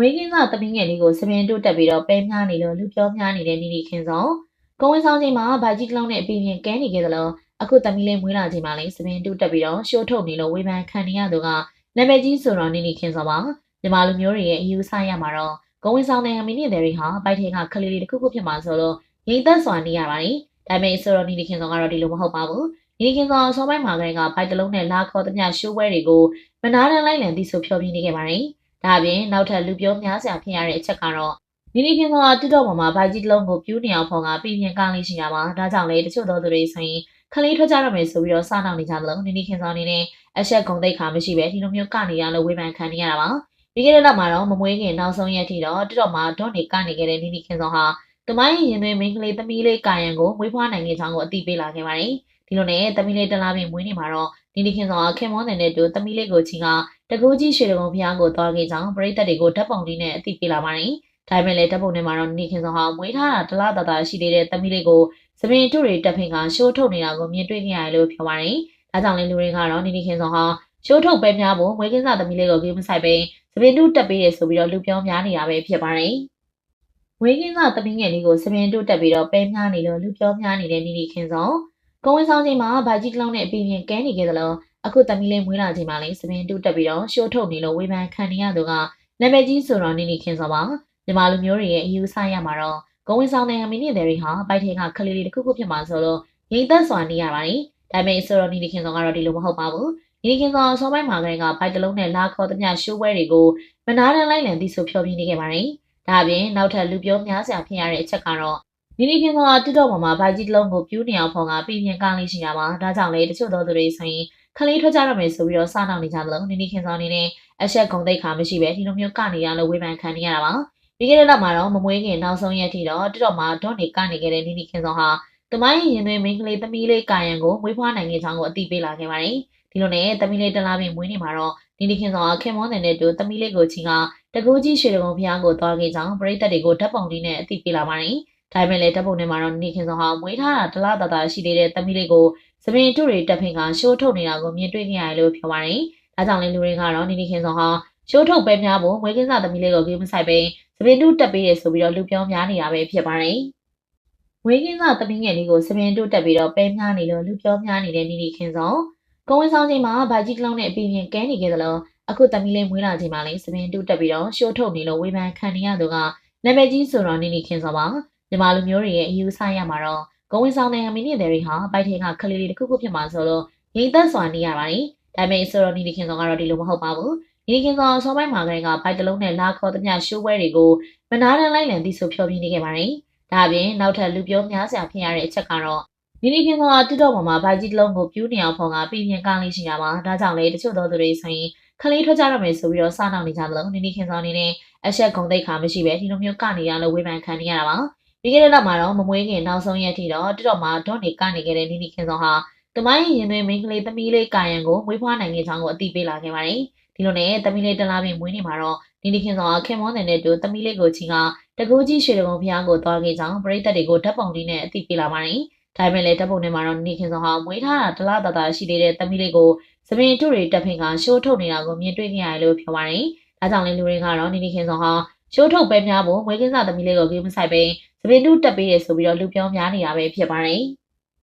ဝေးကင်းကသမီးငယ်လေးကိုစပင်တို့တက်ပြီးတော့ပဲမြားနေလို့လူပြောများနေတဲ့နီနီခင်စောကုန်းဝင်းဆောင်ချိန်မှာဗိုက်ကြီးတစ်လုံးနဲ့အပင်ပြင်ကဲနေခဲ့သလိုအခုသမီးလေးမွေးလာချိန်မှာလည်းစပင်တို့တက်ပြီးတော့ရှိုးထုတ်နေလို့ဝေဖန်ခံနေရသူကနာမည်ကြီးဆိုတော့နီနီခင်စောပါမြန်မာလူမျိုးတွေရဲ့အယူဆရမှာတော့ကုန်းဝင်းဆောင်တဲ့မင်းနေတဲ့တွေဟာဗိုက်ထဲကကလေးလေးတစ်ခုခုဖြစ်မှာဆိုလို့ငိမ့်သက်စွာနေရပါတယ်ဒါပေမဲ့ဆိုတော့နီနီခင်စောကတော့ဒီလိုမဟုတ်ပါဘူးနီနီခင်စောအစောပိုင်းမှာကလေးကဗိုက်တစ်လုံးနဲ့လာခေါ်သမျှရှိုးပွဲတွေကိုမနာတန်လိုက်လံသိဆိုဖြောပြနေခဲ့ပါတယ် ဒါအပြင်နောက်ထပ်လူပြောများစရာဖြစ်ရတဲ့အချက်ကတော့နီနီခင်ကတစ်တော့ပေါ်မှာဗိုက်ကြီးတစ်လုံးကိုပြူးနေအောင်ဖော်ကပြည်ပြင်ကလေးရှိရပါဒါကြောင့်လေတချို့သောသူတွေဆိုရင်ခလေးထွက်ကြရမယ်ဆိုပြီးတော့စားနောက်နေကြသလိုနီနီခင်စောအနေနဲ့အဆက်ဂုံတိတ်ခါမရှိပဲဒီလိုမျိုးကနေရလို့ဝေဖန်ခံနေရတာပါပြီးခဲ့တဲ့လမှာတော့မမွေးခင်နောက်ဆုံးရက်ထိတော့တစ်တော့မှာဒေါ့နေကနေခဲ့တဲ့နီနီခင်စောဟာတမိုင်းရင်သွင်းမိန်းကလေးသမီးလေးကာယံကိုမွေးဖွားနိုင်ခဲ့ကြောင်းကိုအသိပေးလာခဲ့ပါတယ်ဒီလိုနဲ့သမီးလေးတလားပင်မွေးနေမှာတော့နီနီခင်စောကခင်မောတဲ့နဲ့တူသမီးလေးကိုချင်းက တကူကြီးရွှေတကုံဖျားကိုသွားခဲ့ကြောင်းပရိသတ်တွေကိုဓာတ်ပုံလေးနဲ့အသိပေးလာပါတယ်။ဒါပေမဲ့လည်းဓာတ်ပုံထဲမှာတော့နေခင်စောဟာမွေးထားတာတလားတတာရှိသေးတဲ့သမီးလေးကိုစပင်ထုတွေတက်ဖင်ကရှိုးထုတ်နေတာကိုမြင်တွေ့ခဲ့ရတယ်လို့ပြောပါတယ်။ဒါကြောင့်လည်းလူတွေကတော့နေနေခင်စောဟာရှိုးထုတ်ပဲများဖို့မွေးကင်းစားသမီးလေးကိုဂိမ်းမဆိုင်ပဲစပင်ထုတက်ပေးရဆိုပြီးတော့လူပြောများနေတာပဲဖြစ်ပါတယ်။ဝေးကင်းစားသမီးငယ်လေးကိုစပင်ထုတက်ပြီးတော့ပဲများနေလို့လူပြောများနေတဲ့နေနေခင်စောကုန်းဝင်းဆောင်ချိန်မှာဗိုက်ကြီးတစ်လုံးနဲ့အပင်ပြင်ကဲနေခဲ့သလိုအခုသမီးလေးမွေးလာချိန်မှာလည်းစပင်တူတက်ပြီးတော့ရှိုးထုတ်နေလို့ဝေဖန်ခံနေရသူကနာမည်ကြီးဆိုတော့နေနေခင်စောပါမြန်မာလူမျိုးတွေရဲ့အယူဆရမှာတော့ဂုံဝင်ဆောင်တဲ့မင်းနေတဲ့တွေဟာဘိုက်ထဲကကလေးလေးတစ်ခုခုဖြစ်မှာဆိုလို့ငိမ့်သက်စွာနေရပါတယ်ဒါပေမဲ့ဆိုတော့နေနေခင်စောကတော့ဒီလိုမဟုတ်ပါဘူးနေနေခင်စောအစောပိုင်းမှာကလေးကဘိုက်တစ်လုံးနဲ့လာခေါ်သမျှရှိုးပွဲတွေကိုမနာတန်လိုက်လံသိဆိုဖြောပြနေခဲ့ပါတယ်ဒါအပြင်နောက်ထပ်လူပြောများစရာဖြစ်ရတဲ့အချက်ကတော့နီနီခင်ကတစ်တော့ပေါ်မှာဗိုက်ကြီးတစ်လုံးကိုပြူးနေအောင်ဖော်ကပြည်ပြင်ကားလေးရှိတာပါဒါကြောင့်လေတချို့သောသူတွေဆိုရင် ခလေးထွက်ကြရမယ်ဆိုပြီးတော့စနောက်နေကြသလိုနီနီခင်စောအနေနဲ့အဆက်ဂုံတိတ်ခါမရှိပဲဒီလိုမျိုးကနေရလို့ဝေဖန်ခံနေရတာပါပြီးခဲ့တဲ့လမှာတော့မမွေးခင်နောက်ဆုံးရက်ထိတော့တစ်တော့မှာဒေါနေကနေခဲ့တဲ့နီနီခင်စောဟာတမိုင်းရင်သွင်းမိန်းကလေးသမီးလေးကာယံကိုမွေးဖွားနိုင်ခဲ့ကြောင်းကိုအသိပေးလာခဲ့ပါတယ်ဒီလိုနဲ့သမီးလေးတလားပင်မွေးနေမှာတော့နီနီခင်စောကခင်မောတဲ့နဲ့တူသမီးလေးကိုချင်းကတကူကြီးရွှေတကုံဖျားကိုသွားခဲ့ကြောင်းပရိသတ်တွေကိုဓာတ်ပုံလေးနဲ့အသိပေးလာပါတယ် ဒါပေမဲ့လည်းဓာတ်ပုံထဲမှာတော့နီခင်စောဟာမွေးထားတာတလားတာတာရှိနေတဲ့သမီးလေးကိုစပင်ထုတွေတက်ဖင်ကရှိုးထုတ်နေတာကိုမြင်တွေ့ခဲ့ရတယ်လို့ပြောပါတယ်။ဒါကြောင့်လည်းလူတွေကတော့နီနီခင်စောဟာရှိုးထုတ်ပဲများဖို့မွေးကင်းစားသမီးလေးကိုဂိမ်းမဆိုင်ပဲစပင်ထုတက်ပေးတယ်ဆိုပြီးတော့လူပြောများနေတာပဲဖြစ်ပါတယ်။ဝေးကင်းစားသမီးငယ်လေးကိုစပင်ထုတက်ပြီးတော့ပဲများနေလို့လူပြောများနေတဲ့နီနီခင်စောကုန်းဝင်းဆောင်ချိန်မှာဗိုက်ကြီးတစ်လုံးနဲ့အပင်ပြင်ကဲနေခဲ့သလိုအခုသမီးလေးမွေးလာချိန်မှာလည်းစပင်ထုတက်ပြီးတော့ရှိုးထုတ်နေလို့ဝေဖန်ခံနေရသူကနာမည်ကြီးဆိုတော့နီနီခင်စောပါ မြန်မာလူမျိုးတွေရဲ့အယူဆရမှာတော့ဂုံဝင်ဆောင်တဲ့မင်းနေတဲ့တွေဟာဘိုက်ထဲကကလေးလေးတစ်ခုခုဖြစ်မှာဆိုလို့ငိမ့်သက်စွာနေရပါတယ်ဒါပေမဲ့ဆိုတော့နီနီခင်စောကတော့ဒီလိုမဟုတ်ပါဘူးနီနီခင်စောအစောပိုင်းမှာကလေးကဘိုက်တစ်လုံးနဲ့လာခေါ်သမျှရှိုးပွဲတွေကိုမနာတန်လိုက်လံသိဆိုဖြောပြနေခဲ့ပါတယ်ဒါအပြင်နောက်ထပ်လူပြောများစရာဖြစ်ရတဲ့အချက်ကတော့နီနီခင်ကတစ်တော့ပေါ်မှာဗိုက်ကြီးတစ်လုံးကိုပြူးနေအောင်ဖော်ကပြည်ပြင်ကလေးရှိရပါဒါကြောင့်လေတချို့သောသူတွေဆိုရင်ခလေးထွက်ကြရမယ်ဆိုပြီးတော့စားနောက်နေကြသလိုနီနီခင်စောအနေနဲ့အဆက်ဂုံတိတ်ခါမရှိပဲဒီလိုမျိုးကနေရလို့ဝေဖန်ခံနေရတာပါ ပြီးခဲ့တဲ့လမှာတော့မမွေးခင်နောက်ဆုံးရက်ထိတော့တစ်တော့မှာဒေါ့နေကနေခဲ့တဲ့နီနီခင်စောဟာတမိုင်းရင်သွင်းမိန်းကလေးသမီးလေးကာယံကိုမွေးဖွားနိုင်ခဲ့ကြောင်းကိုအသိပေးလာခဲ့ပါတယ်ဒီလိုနဲ့သမီးလေးတလားပင်မွေးနေမှာတော့နီနီခင်စောကခင်မောတဲ့နဲ့တူသမီးလေးကိုချင်းကတကူကြီးရွှေတကုံဖျားကိုသွားခဲ့ကြောင်းပရိသတ်တွေကိုဓာတ်ပုံလေးနဲ့အသိပေးလာပါတယ်ဒါပေမဲ့လည်းဓာတ်ပုံထဲမှာတော့နီခင်စောဟာမွေးထားတာတလားတတာရှိသေးတဲ့သမီးလေးကိုစပင်ထုတွေတက်ဖင်ကရှိုးထုတ်နေတာကိုမြင်တွေ့ခဲ့ရတယ်လို့ပြောပါတယ်ဒါကြောင့်လည်းလူတွေကတော့နီနီခင်စောဟာရှိုးထုတ်ပဲများဖို့မွေးကင်းစားသမီးလေးကိုဂိမ်းမဆိုင်ပဲ စပင်တူတက်ပေးရဆိုပြီးတော့လူပြောများနေတာပဲဖြစ်ပါတယ်။